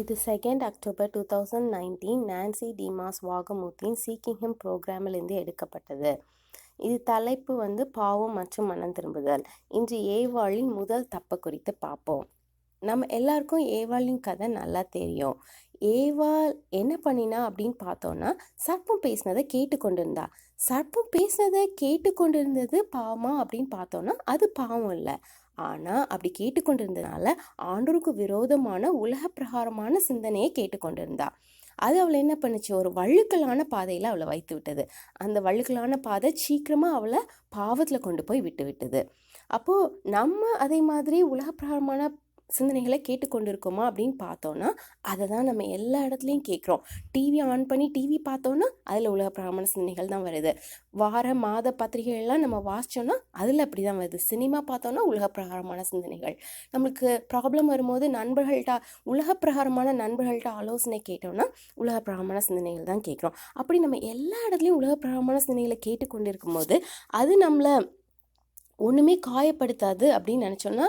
இது second October two thousand nineteen Nancy டிமாஸ் வாகமூர்த்தியின் சீக்கிங் ஹிம் ப்ரோக்ராமிலிருந்து எடுக்கப்பட்டது. இது தலைப்பு வந்து பாவம் மற்றும் மனம் திரும்புதல். இன்று ஏவாளின் முதல் தப்பை குறித்து பார்ப்போம். நம்ம எல்லாருக்கும் ஏவாளின் கதை நல்லா தெரியும். ஏவாள் என்ன பண்ணினா அப்படின்னு பார்த்தோன்னா சர்ப்பம் பேசினதை கேட்டுக்கொண்டிருந்தா. சர்ப்பம் பேசினதை கேட்டுக்கொண்டிருந்தது பாவமா அப்படின்னு பார்த்தோன்னா அது பாவம் இல்லை. ஆனால் அப்படி கேட்டுக்கொண்டிருந்ததுனால ஆண்டோருக்கு விரோதமான உலக பிரகாரமான சிந்தனையை கேட்டுக்கொண்டிருந்தா. அது அவளை என்ன பண்ணுச்சு? ஒரு வழுக்கலான பாதையில் அவளை வைத்து விட்டது. அந்த வழுக்கலான பாதை சீக்கிரமாக அவளை பாவத்தில் கொண்டு போய் விட்டு விட்டது. அப்போது நம்ம அதே மாதிரி உலக பிரகாரமான சிந்தனைகளை கேட்டுக்கொண்டிருக்கோமா அப்படின்னு பார்த்தோன்னா அதை தான் நம்ம எல்லா இடத்துலையும் கேட்குறோம். டிவி ஆன் பண்ணி டிவி பார்த்தோன்னா அதில் உலக பிராமண சிந்தனைகள் தான் வருது. வார மாத பத்திரிகைகள்லாம் நம்ம வாசித்தோன்னா அதில் அப்படி தான் வருது. சினிமா பார்த்தோன்னா உலக பிரகாரமான சிந்தனைகள். நம்மளுக்கு ப்ராப்ளம் வரும்போது நண்பர்கள்ட்ட உலக பிரகாரமான நண்பர்கள்ட்ட ஆலோசனை கேட்டோம்னா உலக பிரகாரமான சிந்தனைகள் தான் கேட்குறோம். அப்படி நம்ம எல்லா இடத்துலையும் உலக பிரகாரமான சிந்தனைகளை கேட்டுக்கொண்டிருக்கும் போது அது நம்மளை ஒன்றுமே காயப்படுத்தாது அப்படின்னு நினச்சோன்னா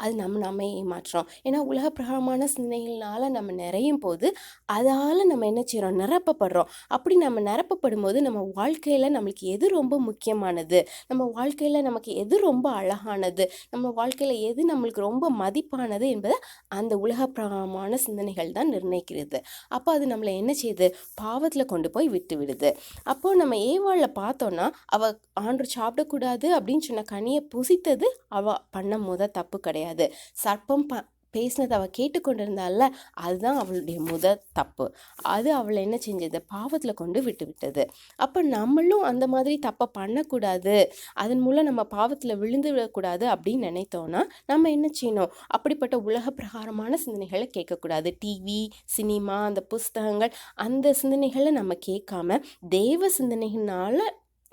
அது நம்ம நம்ம ஏமாற்றுறோம். ஏன்னா உலக பிரகாரமான சிந்தனைகள்னால நம்ம நிறையும் போது அதால் நம்ம என்ன செய்கிறோம் நிரப்பப்படுறோம். அப்படி நம்ம நிரப்பப்படும் போது நம்ம வாழ்க்கையில் நம்மளுக்கு எது ரொம்ப முக்கியமானது? நம்ம வாழ்க்கையில் நமக்கு எது ரொம்ப அழகானது? நம்ம வாழ்க்கையில் எது நம்மளுக்கு ரொம்ப மதிப்பானது என்பதை அந்த உலக பிரகாரமான சிந்தனைகள் தான் நிர்ணயிக்கிறது. அப்போ அது நம்மளை என்ன செய்யுது பாவத்தில் கொண்டு போய் விட்டு விடுது. அப்போது நம்ம ஏவாளில் பார்த்தோன்னா அவள் ஆண்டு சாப்பிடக்கூடாது அப்படின்னு சொன்ன கனியை புசித்தது அவள் பண்ண முத தப்பு கிடையாது. கிடையாது. சர்ப்பம் ப பேசினதை அவள் கேட்டுக்கொண்டிருந்தால அதுதான் அவளுடைய முத தப்பு. அது அவளை என்ன செஞ்சது? பாவத்தில் கொண்டு விட்டு விட்டது. அப்போ நம்மளும் அந்த மாதிரி தப்பை பண்ணக்கூடாது. அதன் மூலம் நம்ம பாவத்தில் விழுந்து விடக்கூடாது அப்படின்னு நினைத்தோன்னா நம்ம என்ன செய்யணும்? அப்படிப்பட்ட உலக பிரகாரமான சிந்தனைகளை கேட்கக்கூடாது. டிவி சினிமா அந்த புஸ்தகங்கள் அந்த சிந்தனைகளை நம்ம கேட்காம தெய்வ சிந்தனைகளால்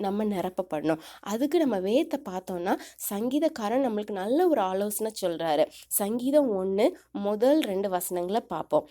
நம்ம நிரப்பப்படணும். அதுக்கு நம்ம வேத்தை பார்த்தோன்னா சங்கீதக்காரன் நம்மளுக்கு நல்ல ஒரு ஆலோசனை சொல்கிறாரு சங்கீதம் ஒன்று முதல் ரெண்டு வசனங்களை பார்ப்போம்.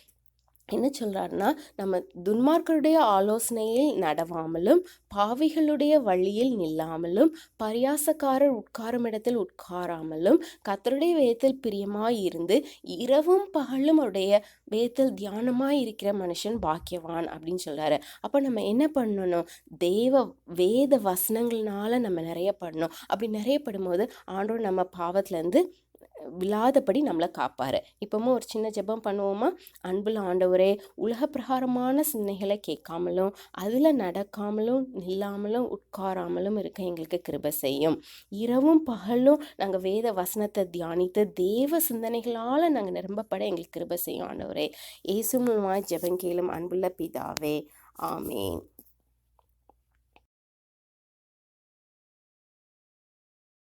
என்ன சொல்கிறாருன்னா நம்ம துன்மார்க்கருடைய ஆலோசனையில் நடவாமலும் பாவிகளுடைய வழியில் நில்லாமலும் பரியாசக்காரர் உட்காரும் இடத்தில் உட்காராமலும் கத்தருடைய வேதத்தில் பிரியமாய் இருந்து இரவும் பகலும் அவருடைய வேதத்தில் தியானமாக இருக்கிற மனுஷன் பாக்கியவான் அப்படின்னு சொல்கிறாரு அப்போ நம்ம என்ன பண்ணணும்? தேவ வேத வசனங்கள்னால நம்ம நிறைய பண்ணணும். அப்படி நிறைய படும்போது ஆண்டோர் நம்ம பாவத்துலேருந்து விழாதபடி நம்மளை காப்பார். இப்போவும் ஒரு சின்ன ஜெபம் பண்ணுவோமா? அன்பில் ஆண்டவரே உலக பிரகாரமான சிந்தனைகளை கேட்காமலும் அதில் நடக்காமலும் நில்லாமலும் உட்காராமலும் இருக்க எங்களுக்கு கிருப செய்யும். இரவும் பகலும் நாங்கள் வேத வசனத்தை தியானித்து தேவ சிந்தனைகளால் நாங்கள் நிரம்பப்பட எங்களுக்கு கிருப செய்யும் ஆண்டவரே. ஏசு மூலமாக ஜெபம் கேளும் அன்புள்ள பிதாவே. ஆமேன்.